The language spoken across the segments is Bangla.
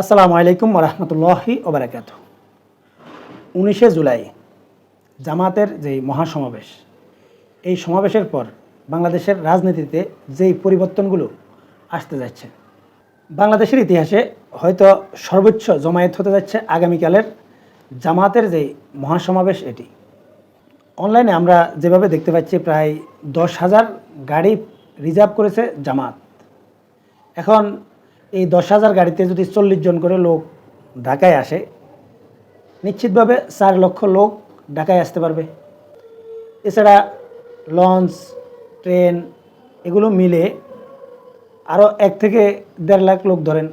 আসসালামু আলাইকুম রহমতুল্লাহি ওবরাকাত উনিশে জুলাই, জামাতের যে মহাসমাবেশ, এই সমাবেশের পর বাংলাদেশের রাজনীতিতে যেই পরিবর্তনগুলো আসতে যাচ্ছে, বাংলাদেশের ইতিহাসে হয়তো সর্বোচ্চ জমায়েত হতে যাচ্ছে আগামীকালের জামাতের যে মহাসমাবেশ এটি। অনলাইনে আমরা যেভাবে দেখতে পাচ্ছি প্রায় দশ হাজার গাড়ি রিজার্ভ করেছে জামাত। এখন এই দশ হাজার গাড়িতে যদি চল্লিশ জন করে লোক ঢাকায় আসে, নিশ্চিতভাবে চার লক্ষ লোক ঢাকায় আসতে পারবে। এছাড়া লঞ্চ, ট্রেন এগুলো মিলে আরও এক থেকে দেড় লাখ লোক ধরেন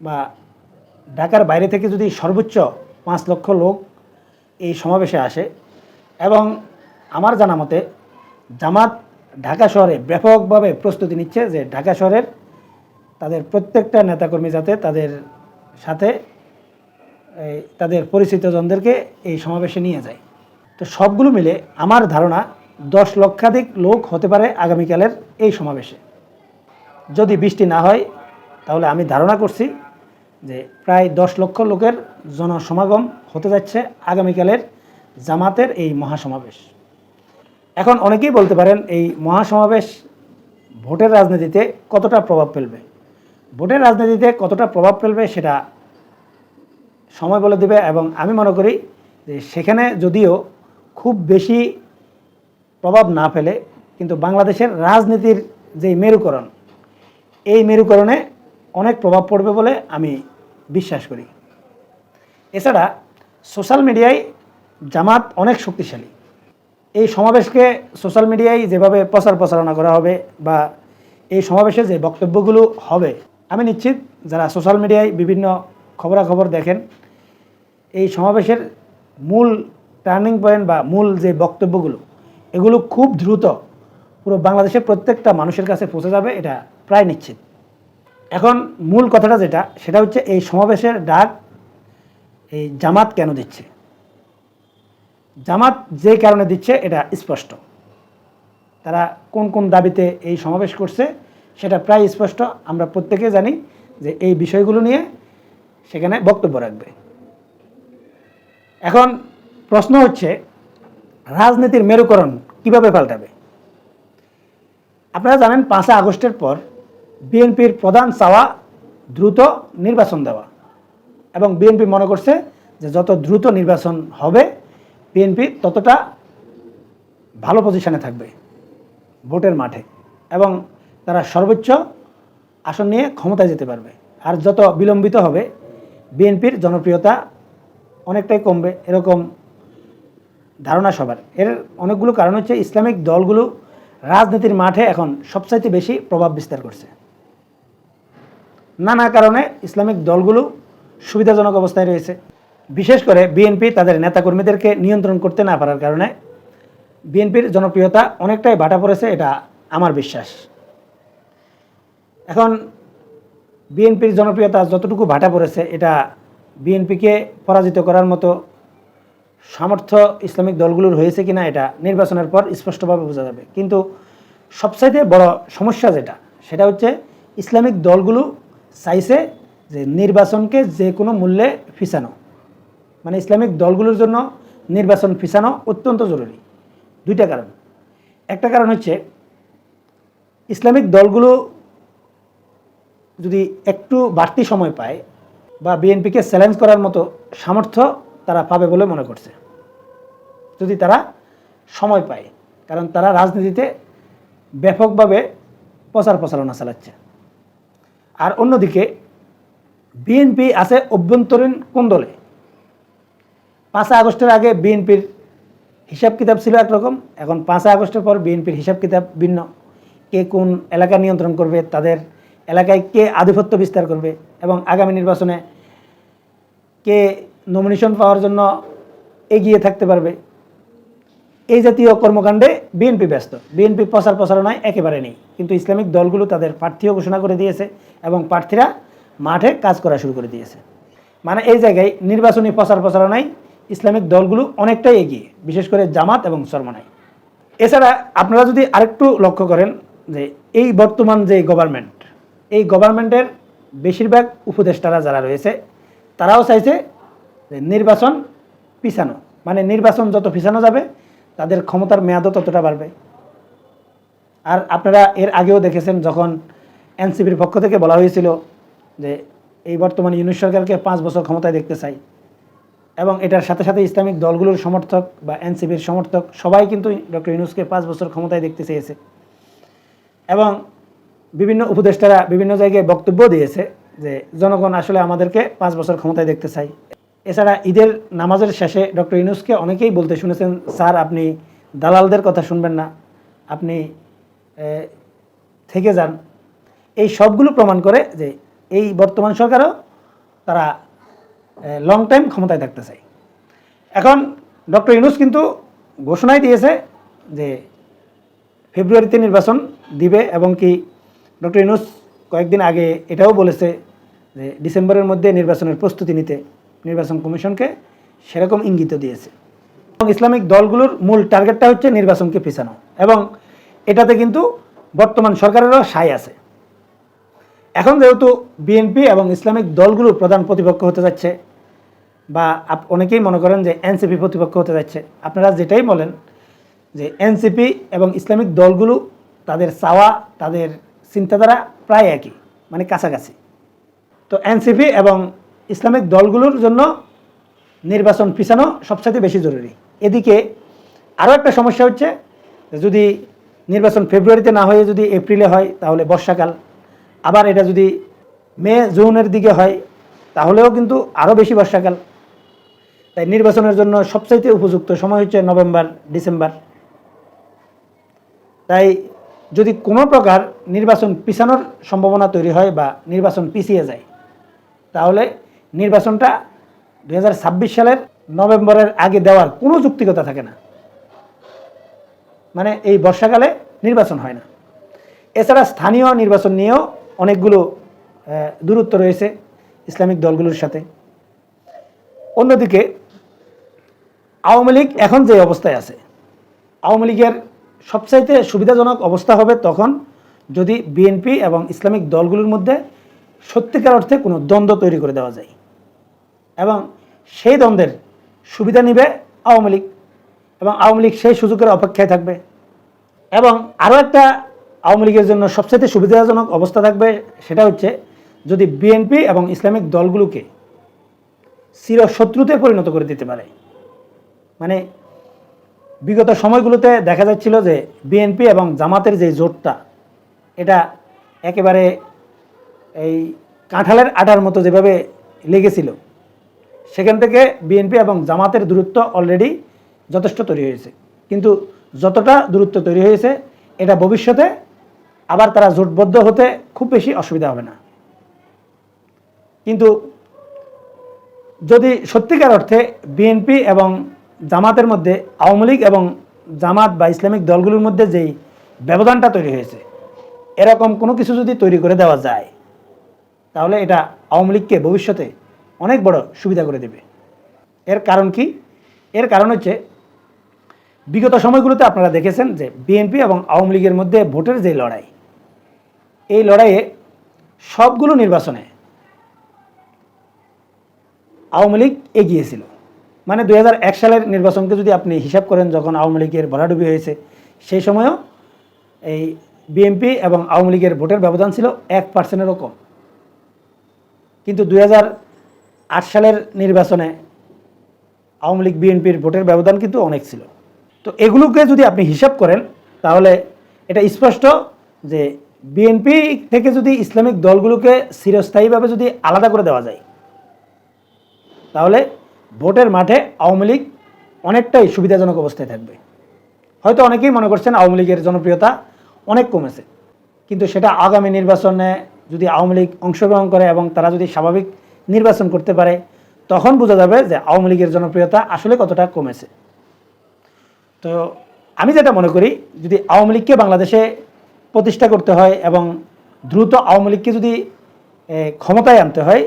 বা ঢাকার বাইরে থেকে যদি সর্বোচ্চ পাঁচ লক্ষ লোক এই সমাবেশে আসে এবং আমার জানা মতে জামাত ঢাকা শহরে ব্যাপকভাবে প্রস্তুতি নিচ্ছে যে ঢাকা শহরের তাদের প্রত্যেকটা নেতাকর্মী যাতে তাদের সাথে তাদের পরিচিতজনদেরকে এই সমাবেশে নিয়ে যায়। তো সবগুলো মিলে আমার ধারণা দশ লক্ষাধিক লোক হতে পারে আগামীকালের এই সমাবেশে। যদি বৃষ্টি না হয়, তাহলে আমি ধারণা করছি যে প্রায় দশ লক্ষ লোকের জনসমাগম হতে যাচ্ছে আগামীকালের জামাতের এই মহাসমাবেশ। এখন অনেকেই বলতে পারেন এই মহাসমাবেশ ভোটের রাজনীতিতে কতটা প্রভাব ফেলবে। ভোটের রাজনীতিতে কতটা প্রভাব ফেলবে সেটা সময় বলে দেবে এবং আমি মনে করি যে সেখানে যদিও খুব বেশি প্রভাব না ফেলে, কিন্তু বাংলাদেশের রাজনীতির যে মেরুকরণ, এই মেরুকরণে অনেক প্রভাব পড়বে বলে আমি বিশ্বাস করি। এছাড়া সোশ্যাল মিডিয়ায় জামাত অনেক শক্তিশালী। এই সমাবেশকে সোশ্যাল মিডিয়ায় যেভাবে প্রচার প্রচারণা করা হবে বা এই সমাবেশে যে বক্তব্যগুলো হবে আমি নিশ্চিত যারা সোশ্যাল মিডিয়ায় বিভিন্ন খবরাখবর দেখেন, এই সমাবেশের মূল টার্নিং পয়েন্ট বা মূল যে বক্তব্যগুলো, এগুলো খুব দ্রুত পুরো বাংলাদেশের প্রত্যেকটা মানুষের কাছে পৌঁছে যাবে, এটা প্রায় নিশ্চিত। এখন মূল কথাটা যেটা, সেটা হচ্ছে এই সমাবেশের ডাক এই জামাত কেন দিচ্ছে? জামাত যে কারণে দিচ্ছে, এটা স্পষ্ট। তারা কোন কোন দাবিতে এই সমাবেশ করছে সেটা প্রায় স্পষ্ট। আমরা প্রত্যেকে জানি যে এই বিষয়গুলো নিয়ে সেখানে বক্তব্য রাখবে। এখন প্রশ্ন হচ্ছে, রাজনীতির মেরুকরণ কীভাবে পাল্টাবে? আপনারা জানেন, পাঁচই আগস্টের পর বিএনপির প্রধান চাওয়া দ্রুত নির্বাচন দেওয়া এবং বিএনপি মনে করছে যে যত দ্রুত নির্বাচন হবে, বিএনপি ততটা ভালো পজিশনে থাকবে ভোটের মাঠে। এবং তারা সর্বোচ্চ আসন নিয়ে ক্ষমতায় যেতে পারবে। আর যত বিলম্বিত হবে, বিএনপির জনপ্রিয়তা অনেকটাই কমবে এরকম ধারণা সবার। এর অনেকগুলো কারণ হচ্ছে ইসলামিক দলগুলো রাজনীতির মাঠে এখন সবচাইতে বেশি প্রভাব বিস্তার করছে। নানা কারণে ইসলামিক দলগুলো সুবিধাজনক অবস্থায় রয়েছে। বিশেষ করে বিএনপি তাদের নেতাকর্মীদেরকে নিয়ন্ত্রণ করতে না পারার কারণে বিএনপির জনপ্রিয়তা অনেকটাই বাটা পড়েছে, এটা আমার বিশ্বাস। এখন বিএনপির জনপ্রিয়তা যতটুকু ভাটা পড়েছে, এটা বিএনপিকে পরাজিত করার মতো সামর্থ্য ইসলামিক দলগুলোর হয়েছে কিনা এটা নির্বাচনের পর স্পষ্টভাবে বোঝা যাবে। কিন্তু সবচাইতে বড় সমস্যা যেটা, সেটা হচ্ছে ইসলামিক দলগুলো চাইছে যে নির্বাচনকে যে কোনো মূল্যে ফিসানো। মানে ইসলামিক দলগুলোর জন্য নির্বাচন ফিসানো অত্যন্ত জরুরি। দুইটা কারণ। একটা কারণ হচ্ছে, ইসলামিক দলগুলো যদি একটু বাড়তি সময় পায় বা বিএনপিকে চ্যালেঞ্জ করার মতো সামর্থ্য তারা পাবে বলে মনে করছে। যদি তারা সময় পায়, কারণ তারা রাজনীতিতে ব্যাপকভাবে প্রচার প্রচারণা চালাচ্ছে। আর অন্যদিকে, বিএনপি আছে অভ্যন্তরীণ কোন্দলে। পাঁচই আগস্টের আগে বিএনপির হিসাব কিতাব ছিল একরকম, এখন পাঁচই আগস্টের পর বিএনপির হিসাব কিতাব ভিন্ন। কে কোন এলাকা নিয়ন্ত্রণ করবে, তাদের এলাকায় কে আধিপত্য বিস্তার করবে এবং আগামী নির্বাচনে কে নমিনেশন পাওয়ার জন্য এগিয়ে থাকতে পারবে? এই জাতীয় কর্মকাণ্ডে বিএনপি ব্যস্ত। বিএনপি প্রচার প্রচারণায় একেবারে নেই। কিন্তু ইসলামিক দলগুলো তাদের প্রার্থীও ঘোষণা করে দিয়েছে এবং প্রার্থীরা মাঠে কাজ করা শুরু করে দিয়েছে। মানে এই জায়গায় নির্বাচনী প্রচার প্রচারণায় ইসলামিক দলগুলো অনেকটাই এগিয়ে, বিশেষ করে জামাত এবং সরমনায় এছাড়া আপনারা যদি আরেকটু লক্ষ্য করেন যে এই বর্তমান যে গভর্নমেন্ট এই গভর্নমেন্টের বেশিরভাগ উপদেষ্টারা যারা রয়েছে, তারাও চাইছে যে নির্বাচন পিছানো। মানে নির্বাচন যত পিছানো যাবে, তাদের ক্ষমতার মেয়াদও ততটা বাড়বে। আর আপনারা এর আগেও দেখেছেন যখন এনসিপির পক্ষ থেকে বলা হয়েছিল যে এই বর্তমান ইউনিট সরকারকে পাঁচ বছর ক্ষমতায় দেখতে চাই। এবং এটার সাথে সাথে ইসলামিক দলগুলোর সমর্থক বা এনসিপির সমর্থক সবাই কিন্তু ডক্টর ইউনুসকে পাঁচ বছর ক্ষমতায় দেখতে চেয়েছে। এবং বিভিন্ন উপদেষ্টারা বিভিন্ন জায়গায় বক্তব্য দিয়েছে যে জনগণ আসলে আমাদেরকে পাঁচ বছর ক্ষমতায় দেখতে চাই এছাড়া ঈদের নামাজের শেষে ডক্টর ইউনুসকে অনেকেই বলতে শুনেছেন, স্যার, আপনি দালালদের কথা শুনবেন না। আপনি থেকে যান। এই সবগুলো প্রমাণ করে যে এই বর্তমান সরকারও তারা লং টাইম ক্ষমতায় থাকতে চায়। এখন ডক্টর ইউনুস কিন্তু ঘোষণাই দিয়েছে যে ফেব্রুয়ারিতে নির্বাচন দিবে এবং কি ডক্টর ইউনুস কয়েকদিন আগে এটাও বলেছে যে ডিসেম্বরের মধ্যে নির্বাচনের প্রস্তুতি নিতে নির্বাচন কমিশনকে সেরকম ইঙ্গিত দিয়েছে। এবং ইসলামিক দলগুলোর মূল টার্গেটটা হচ্ছে নির্বাচনকে পিছানো এবং এটাতে কিন্তু বর্তমান সরকারেরও সায় আছে। এখন যেহেতু বিএনপি এবং ইসলামিক দলগুলো প্রধান প্রতিপক্ষ হতে যাচ্ছে বা অনেকেই মনে করেন যে এনসিপি প্রতিপক্ষ হতে যাচ্ছে, আপনারা যেটাই বলেন যে এনসিপি এবং ইসলামিক দলগুলো তাদের চাওয়া, তাদের চিন্তাধারা প্রায় একই মানে কাছাকাছি। তো এনসিপি এবং ইসলামিক দলগুলোর জন্য নির্বাচন পিছানো সবচাইতে বেশি জরুরি। এদিকে আরও একটা সমস্যা হচ্ছে, যদি নির্বাচন ফেব্রুয়ারিতে না হয়ে যদি এপ্রিলে হয়, তাহলে বর্ষাকাল। আবার এটা যদি মে, জুনের দিকে হয়, তাহলেও কিন্তু আরও বেশি বর্ষাকাল। তাই নির্বাচনের জন্য সবচাইতে উপযুক্ত সময় হচ্ছে নভেম্বর, ডিসেম্বর। তাই যদি কোনো প্রকার নির্বাচন পিছানোর সম্ভাবনা তৈরি হয় বা নির্বাচন পিছিয়ে যায়, তাহলে নির্বাচনটা দু হাজার ছাব্বিশ সালের নভেম্বরের আগে দেওয়ার কোনো যুক্তিকতা থাকে না। মানে এই বর্ষাকালে নির্বাচন হয় না। এছাড়া স্থানীয় নির্বাচন নিয়েও অনেকগুলো দূরত্ব রয়েছে ইসলামিক দলগুলোর সাথে। অন্যদিকে আওয়ামী লীগ এখন যে অবস্থায় আছে, আওয়ামী লীগের সবচাইতে সুবিধাজনক অবস্থা হবে তখন যদি বিএনপি এবং ইসলামিক দলগুলোর মধ্যে সত্যিকার অর্থে কোনো দ্বন্দ্ব তৈরি করে দেওয়া যায় এবং সেই দ্বন্দ্বের সুবিধা নিবে আওয়ামী লীগ এবং আওয়ামী লীগ সেই সুযোগের অপেক্ষায় থাকবে এবং আরও একটা আওয়ামী লীগের জন্য সবচেয়ে সুবিধাজনক অবস্থা থাকবে সেটা হচ্ছে যদি বিএনপি এবং ইসলামিক দলগুলোকে চিরশত্রুতে পরিণত করে দিতে পারে। মানে বিগত সময়গুলোতে দেখা যাচ্ছিল যে বিএনপি এবং জামাতের যে জোটটা, এটা একেবারে এই কাঁঠালের আটার মতো যেভাবে লেগেছিল, সেখান থেকে বিএনপি এবং জামাতের দূরত্ব অলরেডি যথেষ্ট তৈরি হয়েছে। কিন্তু যতটা দূরত্ব তৈরি হয়েছে, এটা ভবিষ্যতে আবার তারা জোটবদ্ধ হতে খুব বেশি অসুবিধা হবে না। কিন্তু যদি সত্যিকার অর্থে বিএনপি এবং জামাতের মধ্যে আওয়ামী লীগ এবং জামাত বা ইসলামিক দলগুলোর মধ্যে যেই ব্যবধানটা তৈরি হয়েছে, এরকম কোনো কিছু যদি তৈরি করে দেওয়া যায়, তাহলে এটা আওয়ামী লীগকে ভবিষ্যতে অনেক বড় সুবিধা করে দেবে। এর কারণ কি? এর কারণ হচ্ছে, বিগত সময়গুলোতে আপনারা দেখেছেন যে বিএনপি এবং আওয়ামী লীগের মধ্যে ভোটের যে লড়াই, এই লড়াইয়ে সবগুলো নির্বাচনে আওয়ামী লীগ এগিয়েছিল মানে দু হাজার এক সালের নির্বাচনকে যদি আপনি হিসাব করেন যখন আওয়ামী লীগের ভরাডুবি হয়েছে, সেই সময়ও এই বিএনপি এবং আওয়ামী লীগের ভোটের ব্যবধান ছিল এক পার্সেন্টেরও কম। কিন্তু দুই সালের নির্বাচনে আওয়ামী লীগ বিএনপির ভোটের ব্যবধান কিন্তু অনেক ছিল। তো এগুলোকে যদি আপনি হিসাব করেন, তাহলে এটা স্পষ্ট যে বিএনপি থেকে যদি ইসলামিক দলগুলোকে চিরস্থায়ীভাবে যদি আলাদা করে দেওয়া যায়, তাহলে ভোটের মাঠে আওয়ামী লীগ অনেকটাই সুবিধাজনক অবস্থায় থাকবে। হয়তো অনেকেই মনে করছেন আওয়ামী লীগের জনপ্রিয়তা অনেক কমেছে। কিন্তু সেটা আগামী নির্বাচনে যদি আওয়ামী লীগ অংশগ্রহণ করে এবং তারা যদি স্বাভাবিক নির্বাচন করতে পারে, তখন বোঝা যাবে যে আওয়ামী লীগের জনপ্রিয়তা আসলে কতটা কমেছে। তো আমি যেটা মনে করি, যদি আওয়ামী লীগকে বাংলাদেশে প্রতিষ্ঠা করতে হয় এবং দ্রুত আওয়ামী লীগকে যদি ক্ষমতায় আনতে হয়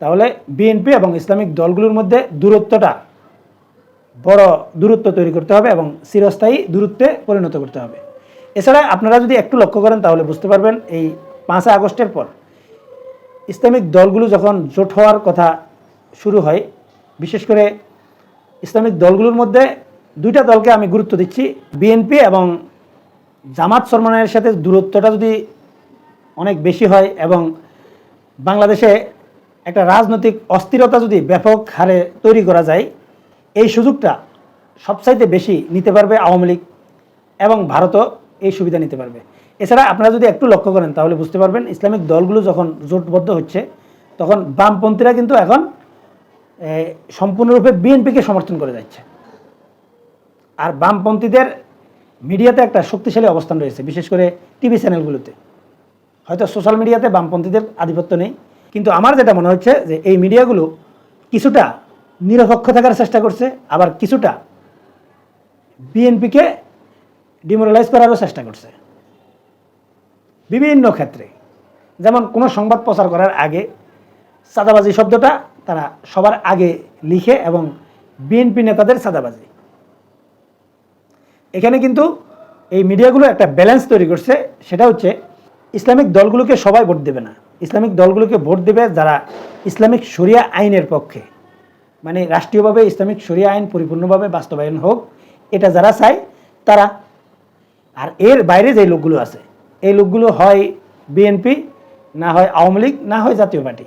তাহলে বিএনপি এবং ইসলামিক দলগুলোর মধ্যে দূরত্বটা বড় দূরত্ব তৈরি করতে হবে এবং চিরস্থায়ী দূরত্বে পরিণত করতে হবে। এছাড়া আপনারা যদি একটু লক্ষ্য করেন তাহলে বুঝতে পারবেন এই পাঁচই আগস্টের পর ইসলামিক দলগুলো যখন জোট হওয়ার কথা শুরু হয়, বিশেষ করে ইসলামিক দলগুলোর মধ্যে দুইটা দলকে আমি গুরুত্ব দিচ্ছি, বিএনপি এবং জামাত সরমানের সাথে দূরত্বটা যদি অনেক বেশি হয় এবং বাংলাদেশে একটা রাজনৈতিক অস্থিরতা যদি ব্যাপক হারে তৈরি করা যায়, এই সুযোগটা সবচাইতে বেশি নিতে পারবে আওয়ামী লীগ এবং ভারতও এই সুবিধা নিতে পারবে। এছাড়া আপনারা যদি একটু লক্ষ্য করেন, তাহলে বুঝতে পারবেন ইসলামিক দলগুলো যখন জোটবদ্ধ হচ্ছে, তখন বামপন্থীরা কিন্তু এখন সম্পূর্ণরূপে বিএনপিকে সমর্থন করে যাচ্ছে। আর বামপন্থীদের মিডিয়াতে একটা শক্তিশালী অবস্থান রয়েছে, বিশেষ করে টিভি চ্যানেলগুলোতে। হয়তো সোশ্যাল মিডিয়াতে বামপন্থীদের আধিপত্য নেই কিন্তু আমার যেটা মনে হচ্ছে যে এই মিডিয়াগুলো কিছুটা নিরপেক্ষ থাকার চেষ্টা করছে, আবার কিছুটা বিএনপিকে ডিমোরালাইজ করারও চেষ্টা করছে। বিভিন্ন ক্ষেত্রে। যেমন কোনো সংবাদ প্রচার করার আগে চাঁদাবাজি শব্দটা তারা সবার আগে লিখে এবং বিএনপি নেতাদের চাঁদাবাজি। এখানে কিন্তু এই মিডিয়াগুলো একটা ব্যালেন্স তৈরি করছে, সেটা হচ্ছে ইসলামিক দলগুলোকে সবাই ভোট দেবে না। ইসলামিক দলগুলোকে ভোট দেবে যারা ইসলামিক শরিয়া আইনের পক্ষে। মানে রাষ্ট্রীয়ভাবে ইসলামিক শরিয়া আইন পরিপূর্ণভাবে বাস্তবায়ন হোক, এটা যারা চায়, তারা। আর এর বাইরে যে লোকগুলো আছে, এই লোকগুলো হয় বিএনপি, না হয় আওয়ামী লীগ, না হয় জাতীয় পার্টি।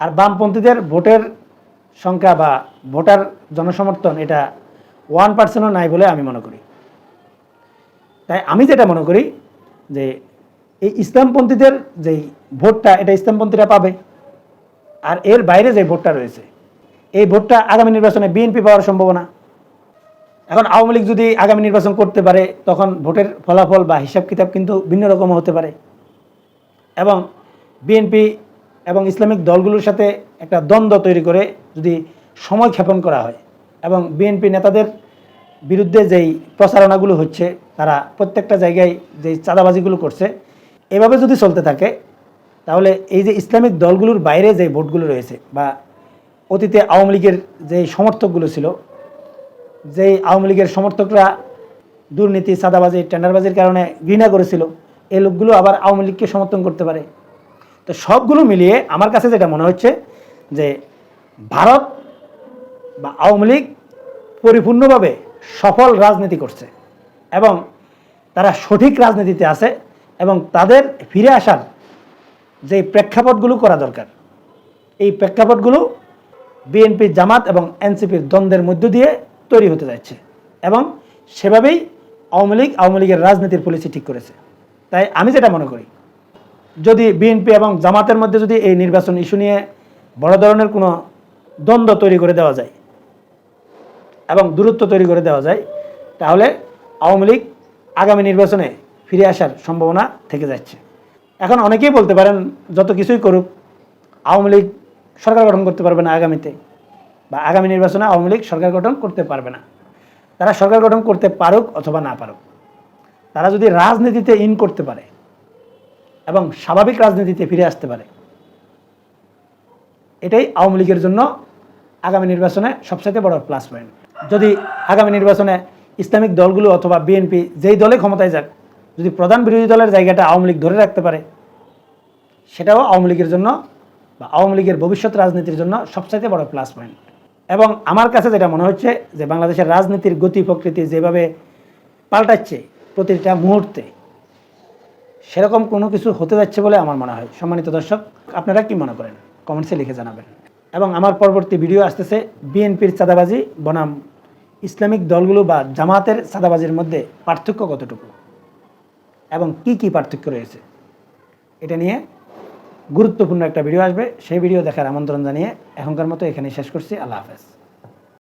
আর বামপন্থীদের ভোটের সংখ্যা বা ভোটার জনসমর্থন এটা ওয়ান পার্সেন্টও নাই বলে আমি মনে করি। তাই আমি যেটা মনে করি যে এই ইসলামপন্থীদের যেই ভোটটা, এটা ইসলামপন্থীরা পাবে। আর এর বাইরে যে ভোটটা রয়েছে, এই ভোটটা আগামী নির্বাচনে বিএনপি পাওয়ার সম্ভাবনা। এখন আওয়ামী লীগ যদি আগামী নির্বাচন করতে পারে, তখন ভোটের ফলাফল বা হিসাব কিতাব কিন্তু ভিন্ন রকম হতে পারে। এবং বিএনপি এবং ইসলামিক দলগুলোর সাথে একটা দ্বন্দ্ব তৈরি করে যদি সময় ক্ষেপণ করা হয়, এবং বিএনপি নেতাদের বিরুদ্ধে যেই প্রচারণাগুলো হচ্ছে, তারা প্রত্যেকটা জায়গায় যেই চাঁদাবাজিগুলো করছে, এভাবে যদি চলতে থাকে, তাহলে এই যে ইসলামিক দলগুলোর বাইরে যে ভোটগুলো রয়েছে বা অতীতে আওয়ামী লীগের যে সমর্থকগুলো ছিল, যেই আওয়ামী লীগের সমর্থকরা দুর্নীতি, চাঁদাবাজি, টেন্ডারবাজির কারণে ঘৃণা করেছিল এই লোকগুলো আবার আওয়ামী লীগকে সমর্থন করতে পারে। তো সবগুলো মিলিয়ে আমার কাছে যেটা মনে হচ্ছে যে, ভারত বা আওয়ামী লীগ পরিপূর্ণভাবে সফল রাজনীতি করছে এবং তারা সঠিক রাজনীতিতে আছে এবং তাদের ফিরে আসার যে প্রেক্ষাপটগুলো করা দরকার, এই প্রেক্ষাপটগুলো বিএনপি, জামাত এবং এনসিপির দ্বন্দ্বের মধ্য দিয়ে তৈরি হতে যাচ্ছে এবং সেভাবেই আওয়ামী লীগ, আওয়ামী লীগের রাজনীতির পলিসি ঠিক করেছে। তাই আমি যেটা মনে করি, যদি বিএনপি এবং জামাতের মধ্যে যদি এই নির্বাচন ইস্যু নিয়ে বড় ধরনের কোনো দ্বন্দ্ব তৈরি করে দেওয়া যায় এবং দূরত্ব তৈরি করে দেওয়া যায়, তাহলে আওয়ামী লীগ আগামী নির্বাচনে ফিরে আসার সম্ভাবনা থেকে যাচ্ছে। এখন অনেকেই বলতে পারেন, যত কিছুই করুক, আওয়ামী লীগ সরকার গঠন করতে পারবে না আগামীতে, বা আগামী নির্বাচনে আওয়ামী লীগ সরকার গঠন করতে পারবে না। তারা সরকার গঠন করতে পারুক অথবা না পারুক, তারা যদি রাজনীতিতে ইন করতে পারে এবং স্বাভাবিক রাজনীতিতে ফিরে আসতে পারে, এটাই আওয়ামী লীগের জন্য আগামী নির্বাচনে সবচাইতে বড় প্লাস পয়েন্ট যদি আগামী নির্বাচনে ইসলামিক দলগুলো অথবা বিএনপি যেই দলে ক্ষমতায় যাক, যদি প্রধান বিরোধী দলের জায়গাটা আওয়ামী লীগ ধরে রাখতে পারে, সেটাও আওয়ামী লীগের জন্য বা আওয়ামী লীগের ভবিষ্যৎ রাজনীতির জন্য সবচাইতে বড় প্লাস পয়েন্ট এবং আমার কাছে যেটা মনে হচ্ছে যে বাংলাদেশের রাজনীতির গতি প্রকৃতি যেভাবে পাল্টাচ্ছে প্রতিটা মুহূর্তে, সেরকম কোনো কিছু হতে যাচ্ছে বলে আমার মনে হয়। সম্মানিত দর্শক, আপনারা কি মনে করেন? কমেন্টসে লিখে জানাবেন। এবং আমার পরবর্তী ভিডিও আসতেছে বিএনপির চাঁদাবাজি, বনাম ইসলামিক দলগুলো বা জামাতের সাদাবাজির মধ্যে পার্থক্য কতটুকু? এবং কি কি পার্থক্য রয়েছে? এটা নিয়ে গুরুত্বপূর্ণ একটা ভিডিও আসবে। সেই ভিডিও দেখার আমন্ত্রণ জানিয়ে এখনকার মতো এখানে শেষ করছি। আল্লাহ হাফেজ।